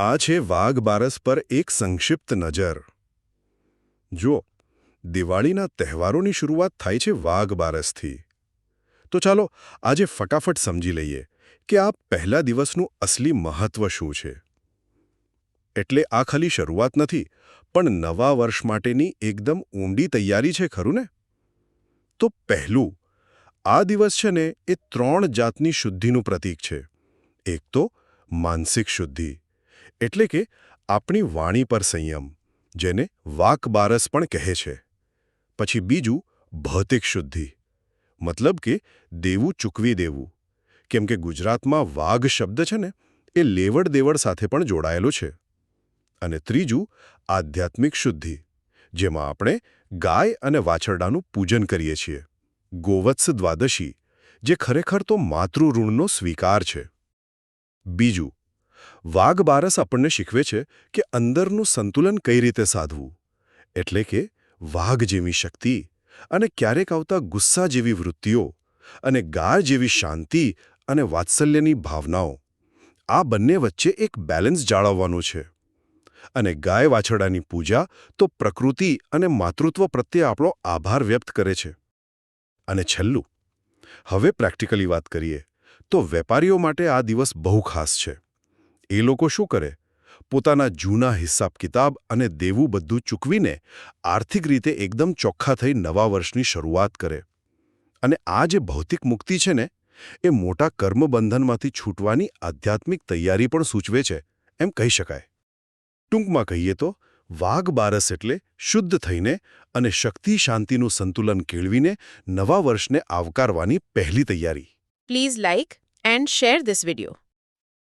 આ છે વાઘ બારસ પર એક સંક્ષિપ્ત નજર. જો દિવાળીના તહેવારોની શરૂઆત થાય છે વાઘ બારસથી. તો ચાલો આજે ફટાફટ સમજી લઈએ કે આ પહેલા દિવસનું અસલી મહત્વ શું છે. એટલે આ ખાલી શરૂઆત નથી, પણ નવા વર્ષ માટેની એકદમ ઊંડી તૈયારી છે, ખરું ને? તો પહેલું, આ દિવસ છે ને એ ત્રણ જાતની શુદ્ધિનું પ્રતીક છે. એક તો માનસિક શુદ્ધિ એટલે કે આપણી વાણી પર સંયમ, જેને વાકબારસ પણ કહે છે. પછી બીજું, ભૌતિક શુદ્ધિ. મતલબ કે દેવું ચૂકવી દેવું. કેમ કે ગુજરાતમાં વાઘ શબ્દ છે ને, એ લેવડ દેવડ સાથે પણ જોડાયેલો છે. અને ત્રીજું, આધ્યાત્મિક શુદ્ધિ, જેમાં આપણે ગાય અને વાછરડાનું પૂજન કરીએ છીએ. ગોવત્સ દ્વાદશી, જે ખરેખર તો માતૃઋણનો સ્વીકાર છે. બીજું વાઘ બારસ આપણને શીખવે છે કે અંદરનું સંતુલન કઈ રીતે સાધવું. એટલે કે વાઘ જેવી શક્તિ અને ક્યારેક આવતા ગુસ્સા જેવી વૃત્તિઓ અને ગાર જેવી શાંતિ અને વાત્સલ્યની ભાવનાઓ. આ બંને વચ્ચે એક બેલેન્સ જાળવવાનું છે. અને ગાય વાછરડાની પૂજા તો પ્રકૃતિ અને માતૃત્વ પ્રત્યે આપણો આભાર વ્યક્ત કરે છે. અને છેલ્લું, હવે પ્રેક્ટિકલી વાત કરીએ, તો વેપારીઓ માટે આ દિવસ બહુ ખાસ છે. એ લોકો શું કરે? પોતાના જૂના હિસાબ કિતાબ અને દેવું બધું ચૂકવીને આર્થિક રીતે એકદમ ચોખ્ખા થઈ નવા વર્ષની શરૂઆત કરે. અને આ જે ભૌતિક મુક્તિ છે ને, એ મોટા કર્મબંધનમાંથી છૂટવાની આધ્યાત્મિક તૈયારી પણ સૂચવે છે, એમ કહી શકાય. ટૂંકમાં કહીએ તો, વાઘ બારસ એટલે શુદ્ધ થઈને અને શક્તિ શાંતિનું સંતુલન કેળવીને નવા વર્ષને આવકારવાની પહેલી તૈયારી. Please like and share this video.